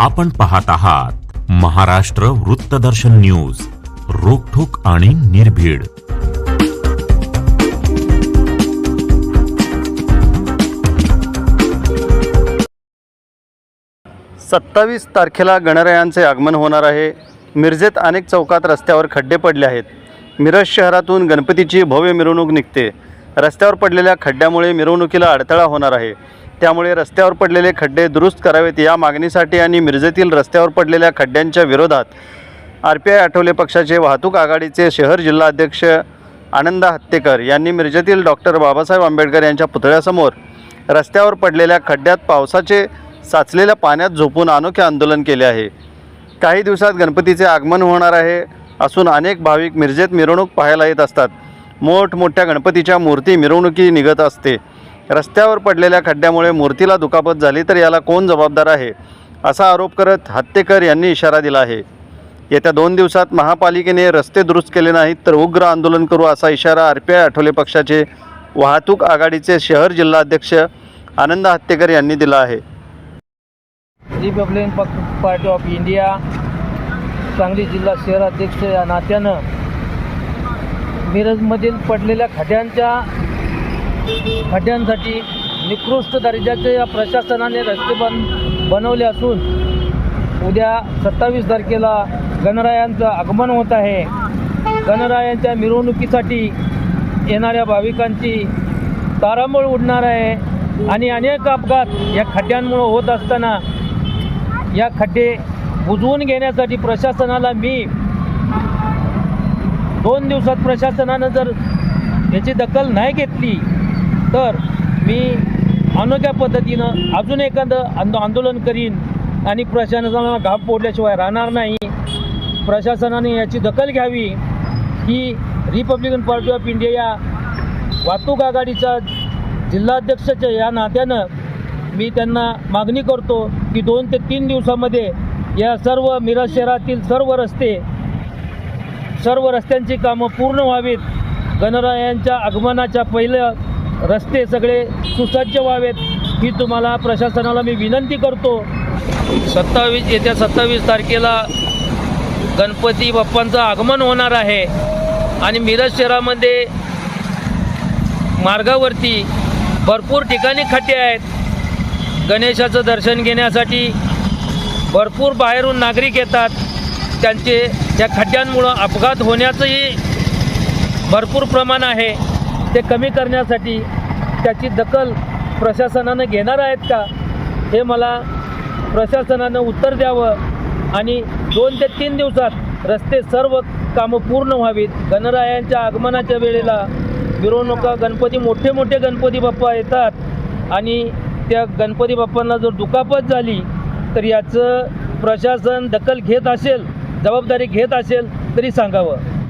आपण पाहत आहात महाराष्ट्र वृत्तदर्शन न्यूज रोखोक आणि निर्भीड. सत्तावीस तारखेला गणरायांचे आगमन होणार आहे. मिरजेत अनेक चौकात रस्त्यावर खड्डे पडले आहेत. मिरज शहरातून गणपतीची भव्य मिरवणूक निघते. रस्त्यावर पडलेल्या खड्ड्यामुळे मिरवणुकीला अडथळा होणार आहे. त्यामुळे रस्त्यावर पडलेले खड्डे दुरुस्त करावेत या मागणीसाठी आणि मिरजेतील रस्त्यावर पडलेल्या खड्ड्यांच्या विरोधात आर पी आय आठवले पक्षाचे वाहतूक आघाडीचे शहर जिल्हाध्यक्ष आनंदा हत्तेकर यांनी मिरजेतील डॉक्टर बाबासाहेब आंबेडकर यांच्या पुतळ्यासमोर रस्त्यावर पडलेल्या खड्ड्यात पावसाचे साचलेल्या पाण्यात झोपून अनोखे आंदोलन केले आहे. काही दिवसात गणपतीचे आगमन होणार आहे असून अनेक भाविक मिरजेत मिरवणूक पाहायला येत असतात. मोठमोठ्या गणपतीच्या मूर्ती मिरवणुकी निघत असते. रस्त्यावर पडलेल्या खड्ड्यामुळे मूर्तीला दुखापत झाली तर याला कोण जबाबदार आहे? असा आरोप करत हत्तेकर यांनी इशारा दिला आहे. येत्या दोन दिवसात महापालिकेने रस्ते दुरुस्त केले नाहीत तर उग्र आंदोलन करू असा इशारा आर पी आय आठवले पक्षाचे वाहतूक आघाडीचे शहर जिल्हाध्यक्ष आनंद हत्तेकर यांनी दिला आहे. Republican party of India Sangli जिल्हा शहराध्यक्ष या नात्यानं मिरजमधील पडलेल्या खड्ड्यांच्या खड्ड्यांसाठी निकृष्ट दर्जाचे या प्रशासनाने रस्ते बन बनवले असून उद्या सत्तावीस तारखेला गणरायांचं आगमन होत आहे. गणरायांच्या मिरवणुकीसाठी येणाऱ्या भाविकांची तारांबळ उडणार आहे आणि अनेक अपघात या खड्ड्यांमुळं होत असताना या खड्डे बुजवून घेण्यासाठी प्रशासनाला मी दोन दिवसात प्रशासनानं जर याची दखल नाही घेतली तर मी अनोख्या पद्धतीनं अजून एखादं आंदो आंदोलन करीन आणि प्रशासनाला घाप पोडल्याशिवाय राहणार नाही. प्रशासनाने याची दखल घ्यावी. ही रिपब्लिकन पार्टी ऑफ इंडिया या वाहतूक आघाडीचा जिल्हाध्यक्षाच्या या नात्यानं मी त्यांना मागणी करतो की दोन ते तीन दिवसामध्ये या सर्व मिरज शहरातील सर्व रस्ते सर्व रस्त्यांची कामं पूर्ण व्हावीत. गणरायांच्या आगमनाच्या पहिलं रस्ते सगळे सुसज्ज व्हावेत ही तुम्हाला प्रशासनाला मी विनंती करतो. सत्तावीस येत्या सत्तावीस तारखेला गणपती बाप्पांचं आगमन होणार आहे. आणि मिरज शहरामध्ये मार्गावरती भरपूर ठिकाणी खड्डे आहेत. गणेशाचं दर्शन घेण्यासाठी भरपूर बाहेरून नागरिक येतात. त्यांचे त्या खड्ड्यांमुळं अपघात होण्याचंही भरपूर प्रमाण आहे. ते कमी करण्यासाठी त्याची दखल प्रशासनानं घेणार आहेत का? हे मला प्रशासनानं उत्तर द्यावं आणि दोन ते तीन दिवसात रस्ते सर्व कामं पूर्ण व्हावीत. गणरायांच्या आगमनाच्या वेळेला मिरवणुका गणपती मोठे मोठे गणपती बाप्पा येतात आणि त्या गणपती बाप्पांना जर दुखापत झाली तर याचं प्रशासन दखल घेत असेल जबाबदारी घेत असेल तरी सांगावं.